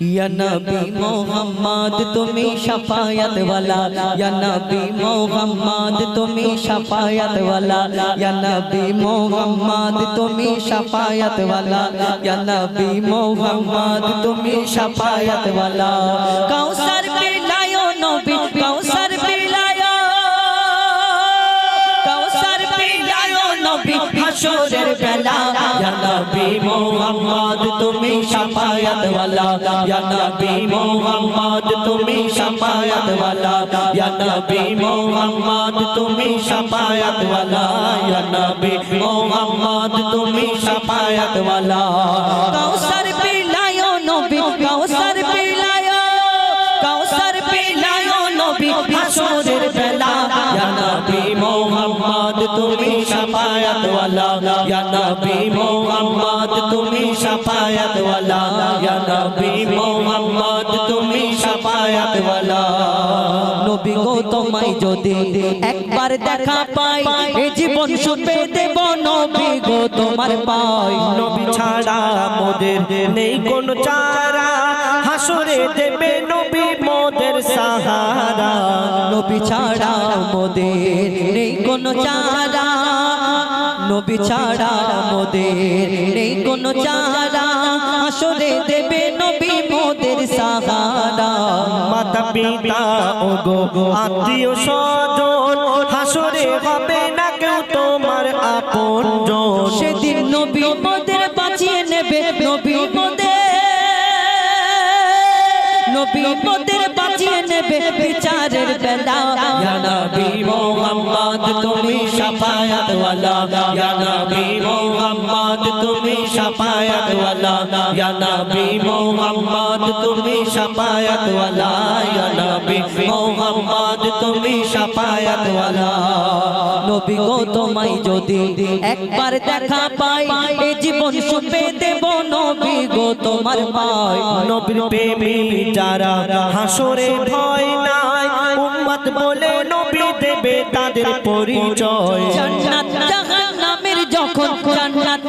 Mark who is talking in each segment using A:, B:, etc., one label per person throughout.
A: ইয়া নবী মোহাম্মদ তুমি শাফায়াত ওয়ালা ইয়া নবী মোহাম্মদ তুমি শাফায়াত ওয়ালা ইয়া নবী মোহাম্মদ তুমি শাফায়াত ওয়ালা ইয়া নবী মোহাম্মদ তুমি শাফায়াত ওয়ালা কাউসার মোহাম্মদ, তুমি শাফায়াত ওয়ালা ইয়া নবী মোহাম্মদ, তুমি শাফায়াত ওয়ালা ইয়া নবী মোহাম্মদ, তুমি শাফায়াত ওয়ালা ইয়া নবী মোহাম্মদ, তুমি শাফায়াত ওয়ালা যদি একবার দেখা পাই এ জীবন সুপে দেব নবী গো তোমার পাই।
B: নবী ছাড়া মোদের নেই কোন চারা। হাসরে দেবে নবী মোদের সাহারা।
A: নবী ছাড়া মোদের নেই কোনো চারা। নবী ছাড়া মোদের নেই কোনো চারা। আসরে দেবে নবী মোদের সাহারা।
B: মাতা পিতা ও গো আত্মীয় স্বজন হাসরে হবে না কেউ তোমার আপন
A: সেদিন ওয়ালা ইয়া নবী মোহাম্মদ, তুমি শাফায়াত ওয়ালা। ইয়া নবী মোহাম্মদ, তুমি শাফায়াত ওয়ালা। নবী গো, তোমায় যদি একবার দেখা পাই, এ জীবন সুপে দেব নবী গো, তোমার পাই।
B: নবীর প্রেমী যারা হাসরে ভয় নাই, উম্মত বলে নবী দেবে তাদের পরিচয়।
A: জান্নাত, জাহান্নামের যখন জান্নাত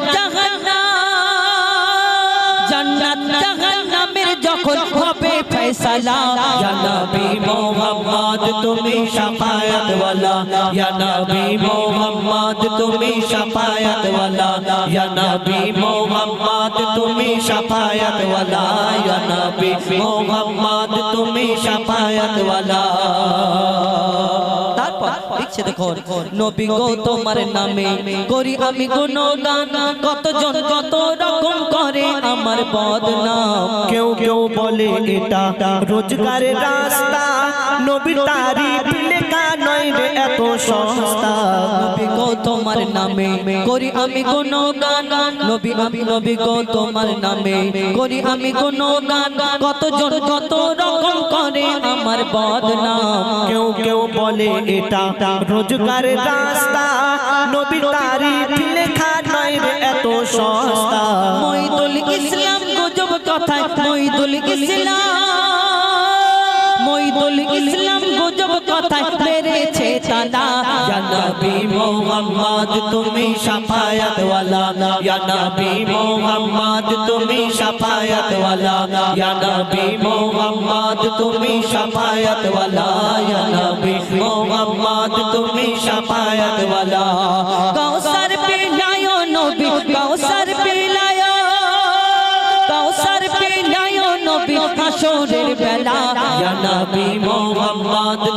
A: ফয়সালা ইয়া নবী মোহাম্মদ তুমি শাফায়াত ওয়ালা ইয়া নবী মোহাম্মদ তুমি শাফায়াত ওয়ালা ইয়া নবী মোহাম্মদ তুমি শাফায়াত ওয়ালা ইয়া নবী মোহাম্মদ তুমি শাফায়াত ওয়ালা তারপর দেখছে দেখো নবী গো তোমার নামে করি আমি গুণগান। কতজন কত রকম করে আমার বদনাম।
B: কেউ কেউ বলে এটা রোজগারের রাস্তা। নবী তারিফ লেখা এত সস্তা।
A: নবী গো তোমার নামে করি আমি গুণগান। নবী আমি নবী গো তোমার নামে করি আমি গুণগান। কতজন কত রকম করে আমার বদনাম।
B: কেউ কেউ বলে এটা রোজগারের রাস্তা। নবীর তারিফ লেখা নয় এত সস্তা।
A: মইদুল ইসলাম গুজব কথায় কথায় মেরেছে তালা ইয়া নবী মোহাম্মদ তুমি শাফায়াত ওয়ালা ইয়া নবী মোহাম্মদ তুমি শাফায়াত ওয়ালা ইয়া নবী মোহাম্মদ তুমি শাফায়াত ওয়ালা ইয়া নবী মোহাম্মদ তুমি শাফায়াত ওয়ালা কাউসার পিলায়ো নবী কাউসার পিলায়ো। কাউসার পিলায়ো নবী হাসরের বেলা। ইয়া নবী মোহাম্মদ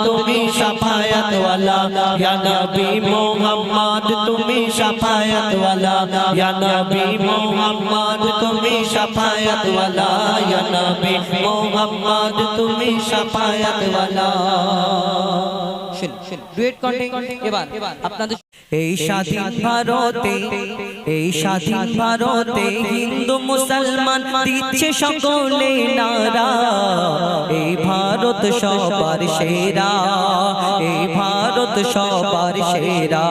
A: তুমি সাফায়াত ওয়ালা ইয়া নবী মোহাম্মদ, তুমি সাফায়াত ওয়ালা ইয়া নবী মোহাম্মদ, তুমি সাফায়াত ওয়ালা ইয়া নবী মোহাম্মদ, তুমি সাফায়াত ওয়ালা ডুয়েট কন্টে এবার আপনাদের এই স্বাধীন ভারতে, এই স্বাধীন ভারতে হিন্দু মুসলমান দিচ্ছে সকলে নারা। এই ভারত সবার সেরা, এই ভারত সবার সেরা।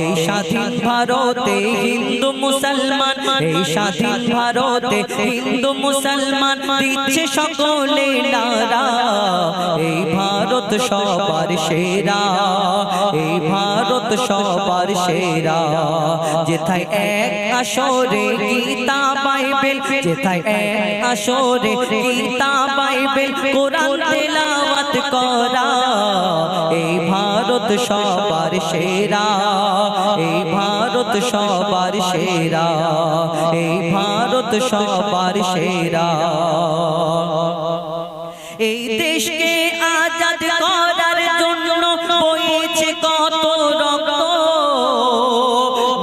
A: এই স্বাধীন ভারতে হিন্দু মুসলমান এই স্বাধীন ভারতে হিন্দু মুসলমান দিচ্ছে সকলে নারা। এই ভারত সবার সেরা। এই ভারত সবার সেরা। যেথায় এক আসরে গীতা বাইবেল যেথায় এক আসরে গীতা বাইবেল কোরআন তেলাওয়াত করা। এই ভারত সবার সেরা। এই ভারত সবার সেরা, এই ভারত সবার সেরা। এই দেশকে আজাদ করার জন্য বইছে কত রক্ত।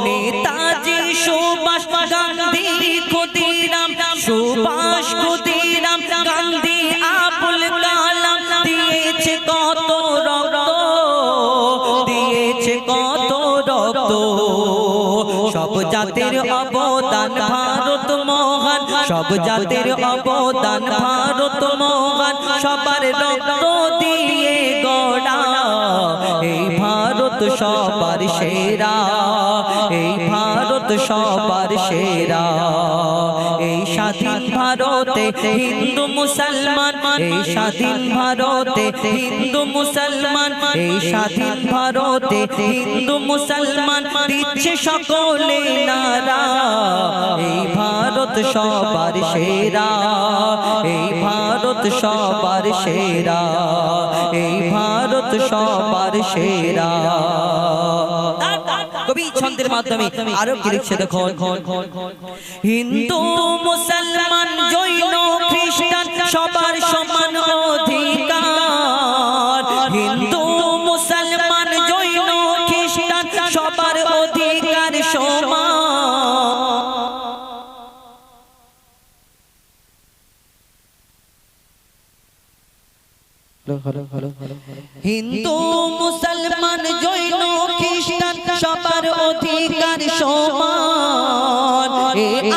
A: নেতাজি সুভাষ গান্ধী, ক্ষুদিরাম, সুভাষ ক্ষুদিরাম, গান্ধী আবুল কালাম দিয়েছে কত রক্ত, দিয়েছে কত রক্ত। সব জাতির অবদান ভারত মহান। সব জাতির অবদান ভারত মহান। সবার রক্ত দিয়ে গড়া এই ভারত সবার সেরা, এই ভারত সবার সেরা। এই স্বাধীন ভারতে হিন্দু মুসলমান, এই স্বাধীন ভারতে হিন্দু মুসলমান, এই স্বাধীন ভারতে হিন্দু মুসলমান, দিচ্ছে সকলে নারা। এই ভারত সবার সেরা, এই ভারত সবার সেরা, এই ভারত সবার সেরা। কবি ছন্দের মাধ্যমে আরও কি লিখছে দেখো হিন্দু, মুসলমান, জৈন, খ্রিস্টান সবার সমান অধিকার। হিন্দু, মুসলমান, জৈন, খ্রিস্টান সবার অধিকার সমান।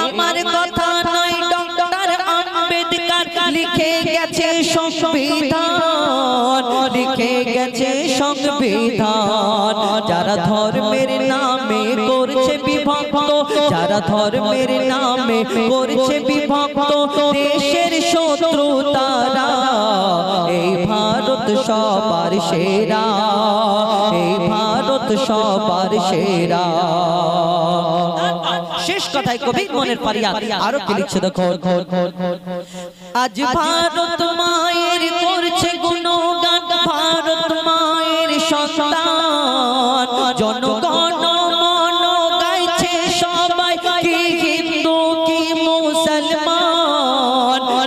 A: আমার কথা নয়, ডক্টর আম্বেদকর লিখে গেছে সংবিধান। লিখে গেছে সংবিধান। যারা ধর্মের নামে করছে বিভক্ত যারা ধর্মের নামে করছে বিভক্ত দেশের শত্রু তারা, এই ভারত সবার সেরা, এই ভারত সবার সেরা। শেষ কথায় মনের পারিয়া আরও কি লিখছে দেখো আজ ভারত মায়ের করছে ভারত মায়ের সন্তান, জনগণ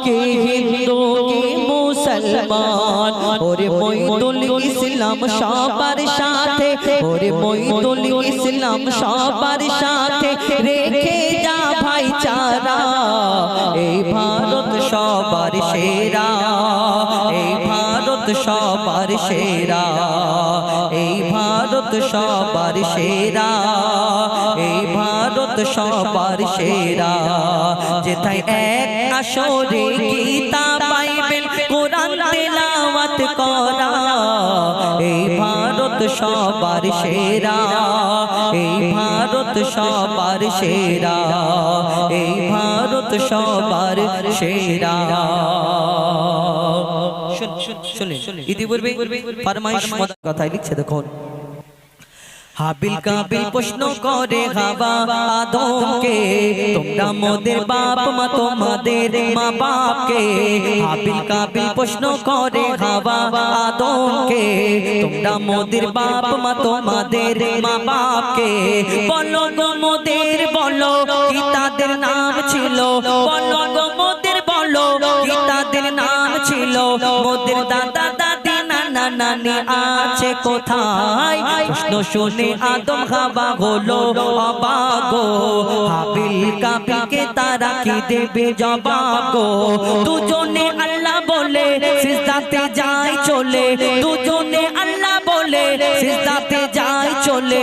A: কি হিন্দু কি মুসলমান? ওরে মইদুল ইসলাম সবার সাথে, ওরে মইদুল ইসলাম সবার সাথে রেখে যা ভাইচারা। এই ভারত সবার সেরা, এই সবার সেরা, এই ভারত সবার সেরা, এই ভারত সবার সেরা। যেথায় এক আসরে গীতা বাইবেল কোরআন তেলাওয়াত করা, এই ভারত সবার সেরা, এই ভারত সবার সেরা, এই ভারত সবার সেরা। শুনে ইতিপূর্বে ফরমাইশ কথাই লিখছে দেখুন। হাবিল কাবিল প্রশ্ন করে হাবা আদমকে তোমরা মোদের বাপ মা তোমাদের মা বাপকে। হাবিল কাবিল প্রশ্ন করে হাবা আদমকে। তোমরা মোদের বাপ মা তোমাদের মা বাপকে। বলো গো মোদের বলো কি তাদের নাম ছিল? বলো গো মোদের বলো কি ছিল। মোদের দাদা, দাদি, নানা, নানি আছে কোথায়? শুনে আদম হাবা হলো তারা কি দেবে দুজনে আল্লাহ বলে, সিজদাতে যায় চলে। দুজনে আল্লাহ বলে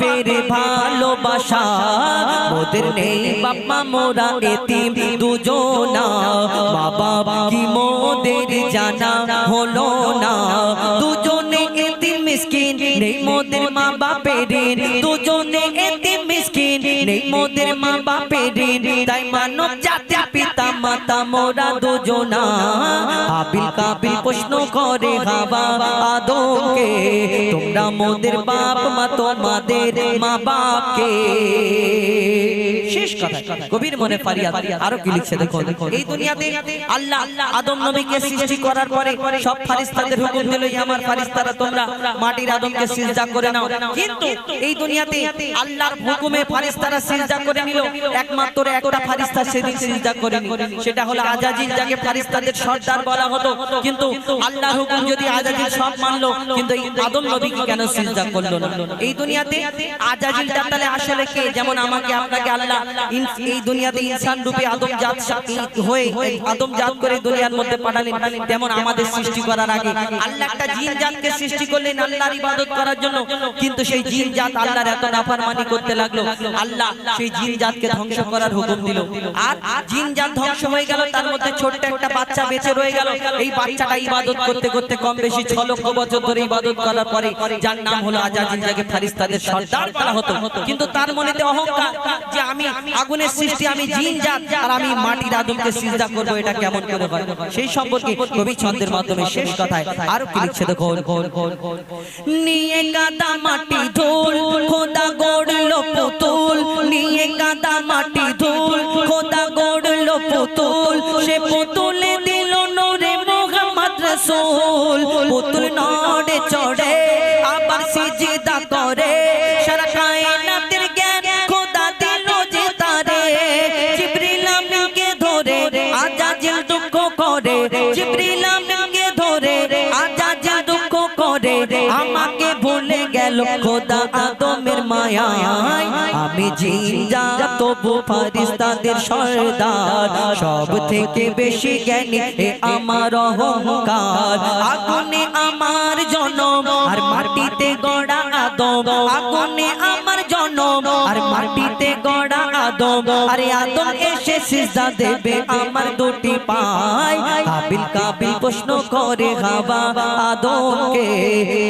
A: বাপের ভালোবাসা। মোদের নেই বাবা মোরা এতিম দুজনা। মা বাবা কি মোদের জানা হলো না। দুজনে এতিম মিসকিন, নেই মোদের মা বাপের। দুজনে মোদের মা বাপের তাই মানব জাতির পিতা মাতা মোরা দুজনা। আবিল কাবিল প্রশ্ন করে হাবা আদমকে। তোমরা মোদের বাপ মা তোমাদের মা বাপকে। শেষ কথা কবির মনে ফারিয়াদ আরও কি লিখছে দেখো এই দুনিয়াতে আল্লাহ আদম নবীকে সৃষ্টি করার পরে সব ফারিস্তাদের হুকুম দিল আমার ফারিস্তারা তোমরা মাটির আদমকে সিজদা করে নাও। কিন্তু এই দুনিয়াতে আল্লাহর হুকুমে ফারিস্তারা সিজদা করে নিল। একমাত্র একটা ফারিস্তা সেদিন সিজদা করেনি সেটা হলো আজাজিল, যাকে ফারিস্তাদের সর্দার বলা হতো। কিন্তু হুকুম যদি আজাজিল সব মানলো, কিন্তু এই আদম কেন সিজদা করল না? এই দুনিয়াতে তাহলে আসলে কে? যেমন আমাকে, আপনাকে আল্লাহ এই দুনিয়াতে ইনসান রূপে আদম জাত হয়ে আদম জাত করে দুনিয়ার মধ্যে পাঠালেন। তেমন আমাদের সৃষ্টি করার আগে আল্লাহ একটা জিন জাতকে সৃষ্টি করলেন আল্লাহর ইবাদত করার জন্য। কিন্তু সেই জিন জাত আল্লাহর এত নাফরমানি করতে লাগল। আল্লাহ সেই জিন জাতকে ধ্বংস করার হুকুম দিল। আর জিন জাত ধ্বংস হয়ে গেল, তার মধ্যে ছোট্ট একটা বাচ্চা বেঁচে রয়ে গেল। এই বাচ্চাটা ইবাদত করতে করতে কম বেশি ছ লক্ষ বছর ধরে ইবাদত করার পরে যার নাম হলো আজাজিল যাকে ফারিস্তাদের সর্দার বলা হতো। কিন্তু তার মনেতে অহংকার যে আমি আগুনের সৃষ্টি, আমি জিন জাত, আর আমি মাটির আদমকে সিজদা করব, এটা কেমন করে হয়? সেই সম্পর্কে কবি ছন্দের মাধ্যমে শেষ কথায় আরও কি লিখছে দেখো নিয়ে কাদা মাটি ধুল, খোদা গড়লো পুতুল। মায়ায়। আমি জিন্দা, তবু ফারিস্তাদের সর্দার। সব থেকে বেশি জ্ঞানী এ আমার অহংকার। আগুনে আমার জনম, আর মাটিতে গড়া আদম। আগুনে আমার জনম, আর গড়া আদম আরে আদম এসে সিজদা দেবে আমার দুটি পায় কাবিল কাবিল প্রশ্ন করে হাবা আদমকে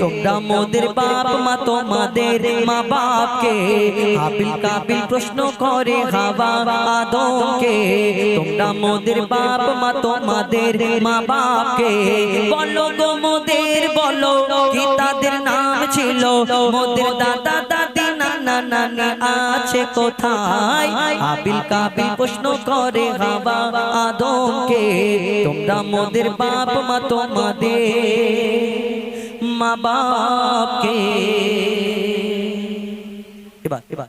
A: তোমরা মোদের বাপ মা তোমাদের মা বাপকে। কাবিল কাবিল প্রশ্ন করে হাবা আদমকে তোমরা মোদের বাপ মা তোমাদের মা বাপকে। বলো গো মোদের বলো কি তাদের নাম ছিল? মোদের দাদা দাদি নানা আছে কোথায়? আবিল কাবিল প্রশ্ন করে হাবা আদমকে তোমরা মোদের বাপ মা তোমাদের মা বাপকে এবার। এবার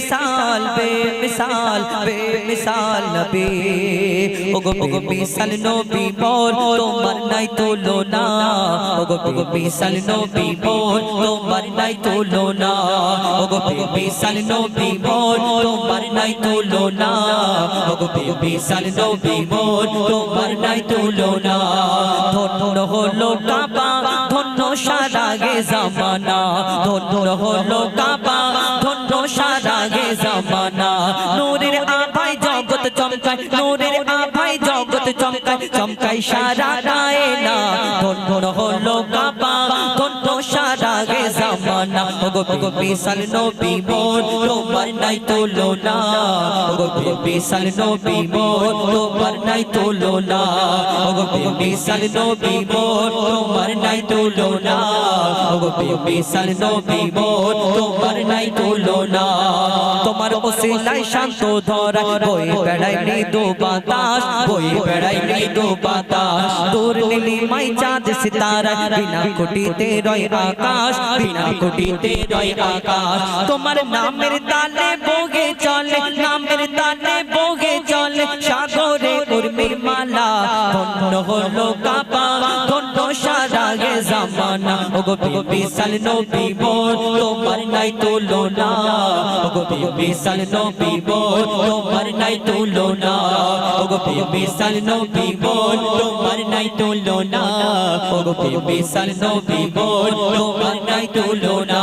A: বেমিসাল নবী বেমিসাল বেমিসাল বেমিসাল নবী। ওগো ওগো মিসাল নবী মোর তোমার নাই তুলনা। ওগো ওগো মিসাল নবী মোর তোমার নাই তুলনা। ওগো মিসাল নবী মোর তোমার নাই তুলনা। ওগো মিসাল নবী মোর তোমার নাই তুলনা। ধন্য হলো কাবা, ধন্য সারা গে জামানা। ধন্য হলো কাবা চমকায় সারা গায়ে না। ধন্য হলো গে ওগো বিশাল নবী মোর তোমার নাই তুলনা। ওগো বিশাল নবী মোর তোমার নাই তুলনা। ওগো বিশাল নবী মোর তোমার নাই তুলনা। ওগো বিশাল নবী মোর তোমার নাই তুলনা। তোমার ওসিলাই শান্ত ধরা, বই বেড়াই মৃদু বাতাস, বই বেড়াই মৃদু বাতাস। দূর নীলি মাই চাঁদ সিতারা, বিনা কোটিতে রয় আকাশ, বিনা কোটিতে রয় আকাশ। তোমার নামের তালে বগে চলে, নামের তালে বগে চলে, সাগরে উর্মির মালা, ধন্য হলো কাপা। জামানা ওগো বিশাল নবী মোর তোমার নাই তুলনা। ওগো বিশাল নবী মোর তোমার নাই তুলনা। ওগো বিশাল নবী মোর তোমার নাই তুলনা। ওগো বিশাল নবী মোর তোমার নাই তুলনা।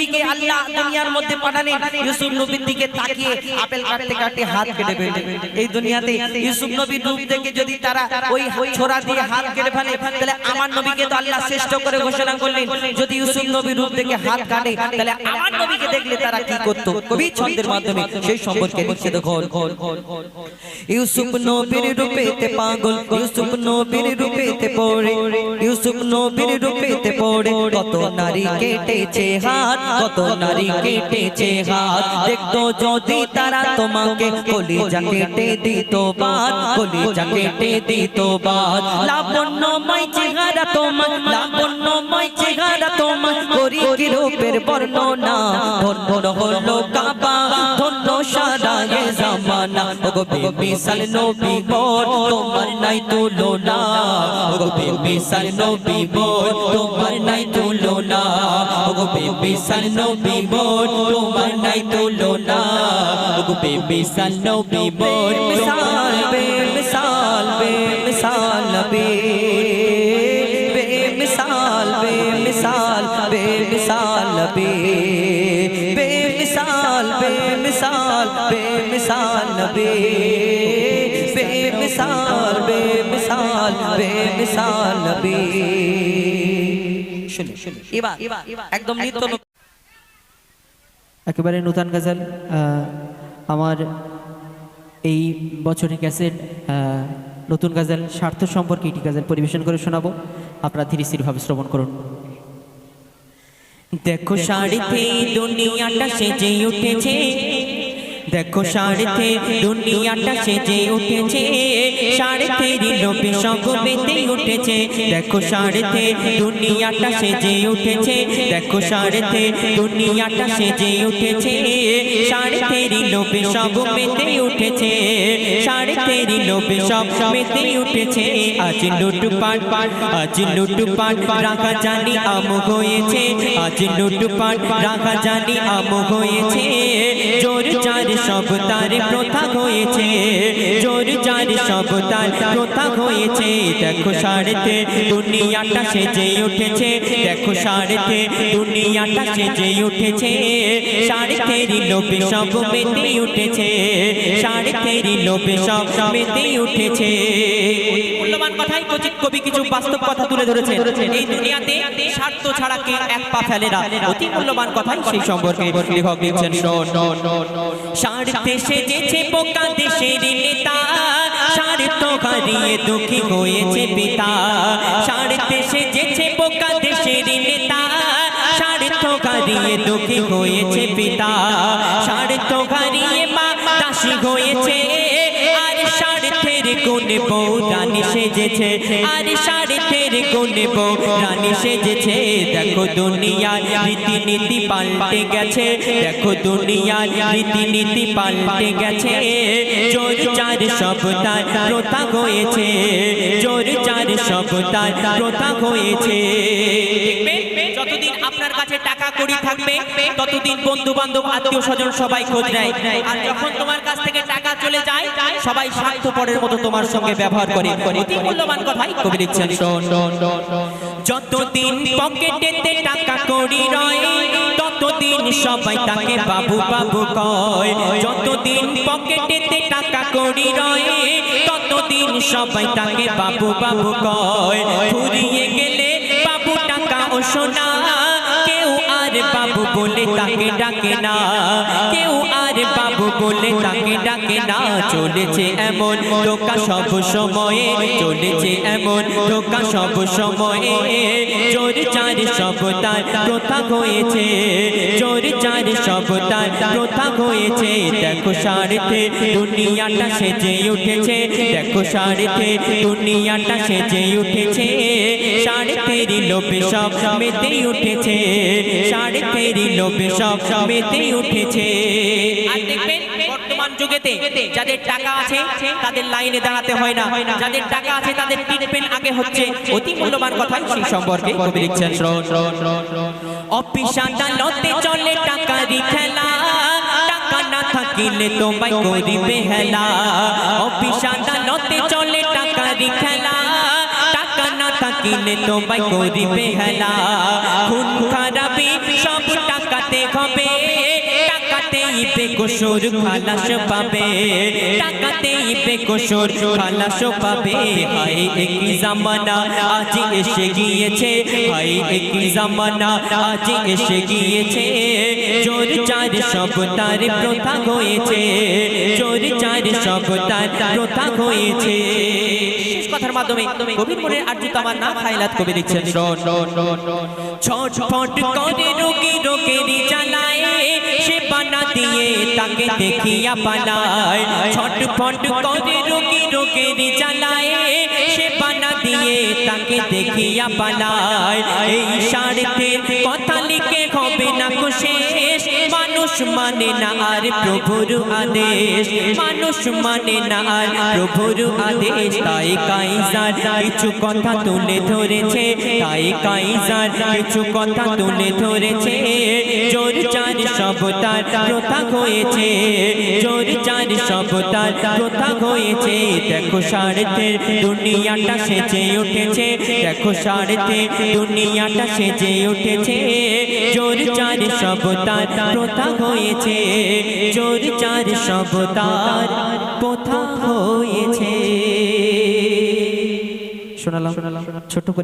C: নবীকে আল্লাহ দুনিয়ার মধ্যে পাঠালেন। ইউসুফ নবীর দিকে তাকিয়ে আপেল কাটতে কাটতে হাত কেটে ফেললেন। এই দুনিয়াতে ইউসুফ নবীর রূপ দেখে যদি তারা ওই ছোড়া দিয়ে হাত কেটে ফেলে, তাহলে আমার নবীকে তো আল্লাহ শ্রেষ্ঠ করে ঘোষণা করলেন। যদি ইউসুফ নবীর রূপ দেখে হাত কাটে, তাহলে আমার নবীকে দেখলে তারা কি করত? কবি ছন্দের মাধ্যমে সেই সম্পর্কে লিখছে দেখো
A: ইউসুফ নবীর রূপেতে পাগল, ইউসুফ নবীর রূপেতে পড়ে, ইউসুফ নবীর রূপেতে পড়ে, কত নারী কেটেছে হাত কত নারী কেটেছে হাত। দেখতো যদি তারা তোমাকে কলিজা কেটে দিত বাদ কলিজা কেটে দিত বাদ লাবণ্যময় চেহারা তোমার, লাবণ্যময় চেহারা তোমার। করি কি রূপের বর্ণনা? ধন্য হলো কাবা, ধন্য সারা এ জামানা। ওগো বিশাল নবী মোর তোমার নাই তুলনা। ওগো বিশাল নবী মোর তোমার নাই তুলনা। ওগো বিশাল নবী মোর তোমার নাই তুলনা ওগো বিশাল নবী মোর মিসাল বে মিসাল বে মিসাল নবী বে মিসাল বে মিসাল বে মিসাল নবী বে মিসাল বে মিসাল বে মিসাল নবী বে মিসাল বে মিসাল বে মিসাল নবী শুনে। শুনে
C: এবার একদম নিত্য নতুন
D: একেবারে নূতন গাজাল আমার এই বছরের ক্যাসেট আহ, নতুন গাজাল স্বার্থ সম্পর্কে এটি গাজাল পরিবেশন করে শোনাবো। আপনারা ধীরে স্থিরভাবে শ্রবণ করুন।
A: দেখো শাড়িতে দুনিয়াটা সেজে উঠেছে। দেখো শাড়িতে দুনিয়াটা সেজে উঠেছে। শাড়িতে লোপে সব মেতে উঠেছে। দেখো শাড়িতে দুনিয়াটা সেজে উঠেছে। দেখো শাড়িতে দুনিয়াটা সেজে উঠেছে। শাড়িতে লোপে সব মেতে উঠেছে। শাড়িতে লোপে সব মেতে উঠেছে। আজ লুটু পাট পাট আজ লুটু পাট রাখা জানি আম হয়েছে। আজ লুটু পাট রাখা জানি আম হয়েছে। জোর চার সব তার প্রথা হয়েছে। জোর চার সব তার প্রথা হয়েছে। দেখো সাড়েতে দুনিয়াটা সেজে উঠেছে। দেখো সাড়েতে দুনিয়াটা সেজে উঠেছে। সাড়ে তেরি লোপে সব মেতে উঠেছে। সাড়ে তেরি লোপে সব মেতে উঠেছে।
C: কথাই কবি কিছু বাস্তব কথা তুলে ধরেছে এই দুনিয়াতে স্বার্থ ছাড়া কে এক পা ফেলে না। অতি মূল্যবান কথাই সেই সম্পর্কে লেখক লিখছেন
A: স্বার্থে সেজেছে পোকা দেশের নেতা। স্বার্থ হারিয়ে দুঃখী হয়েছে পিতা। স্বার্থে সেজেছে পোকা দেশের নেতা। স্বার্থ হারিয়ে দুঃখী হয়েছে পিতা। স্বার্থ হারিয়ে মা দাসী হয়েছে স্বার্থের কোনে বউ রানী সেজেছে। আর স্বার্থের কোনে বউ রানী সেজেছে। দেখো দুনিয়ার রীতিনীতি পাল্টে গেছে। দেখো দুনিয়ার রীতিনীতি পাল্টে গেছে। জোর চার সব তার প্রথা হয়েছে। জোর
E: চার সপ্তাহ প্রথা হয়েছে।
A: কাছে থাকবে, ততদিন বন্ধু বান্ধব আত্মীয় স্বজন সবাই খোঁজ নেয়। আর যখন তোমার কাছ থেকে টাকা চলে যায়, সবাই স্বার্থপরের মতো তোমার সঙ্গে ব্যবহার করে। মূল্যবান কথাই কবি
E: যতদিন পকেটেতে টাকা রয়, ততদিন সবাই তাকে বাবু বাবু কয়। যতদিন পকেটেতে টাকা রয়, ততদিন সবাই তাকে বাবু বাবু কয়। ফুরিয়ে গেলে বাবু টাকা ও সোনা বাবু বলে তাকে ডাকে না। কেউ আর বাবু বলে তাকে ডাকে না, চলেছে এমন। টোকা সব সময়ে, চলেছে এমন। টোকা সব সময়ে জোর চার সবতার প্রথা হয়েছে। জোর চার সবতার প্রথা হয়েছে। দেখো সারথে দুনিয়াটা সেজে উঠেছে। দেখো সারথে দুনিয়াটা সেজে উঠেছে। সাড়ে তেরি লোভে সব মেতে উঠেছে। সাড়ে তেরি লোভে সব মেতে উঠেছে।
A: আর দেখবেন বর্তমান যুগেতে যাদের টাকা আছে তাদের লাইনে দাঁড়াতে হয় না। যাদের টাকা আছে তাদের ট্রিটমেন্ট আগে হচ্ছে অতি মূল্যবান কথা সেই সম্পর্কে কবি লিখছেন
E: আদালতে চলে টাকারি খেলা টাকা না থাকিলে তোমায় করিবে হেলা অফিস আদালতে চলে টাকারি খেলা টাকা না থাকিলে তোমায় করিবে হেলা খুন খারাপি সব টাকাতে হবে। টাকাতেই পে বেকসুর খালাস পাবে। টাকাতেই পে বেকসুর খালাস পাবে। হাই একই জামানা আজ এসে গিয়েছে। হাই একই জামানা আজ এসে গিয়েছে। জোর চার সবতার প্রথা হয়েছে। জোর চার সবতার প্রথা হয়েছে।
A: কথার মাধ্যমে কবির মনের আর্জিত আমার নাম হাইলাত কবি লিখছেন শোন
E: ছটফট করে রোগী রোগেরই জ্বালায় সে বানা দিয়ে তাকে দেখিয়া পালায় ছটফট করে রোগী রোগেরই জ্বালায় সে বানা দিয়ে তাকে দেখিয়া এই কথা লিখে হবে না শেষ মানুষ মানে না আর প্রভুর আদেশ। মানুষ মানে না আর প্রভুর আদেশ। তাই কাইজার কিছু কথা তুলে ধরেছে। তাই কাইজার কিছু কথা তুলে ধরেছে। জোর চার সবতার প্রথা হয়েছে। জোর চার সবতার প্রথা হয়েছে। দেখো স্বার্থের দুনিয়াটা সেজে উঠেছে। দেখো স্বার্থে দুনিয়াটা সেজে উঠেছে। জোর চার সবতার প্রথা হয়েছে। জোর চার সবতার প্রথা হয়েছে।
D: শোনালাম ছোট্ট করে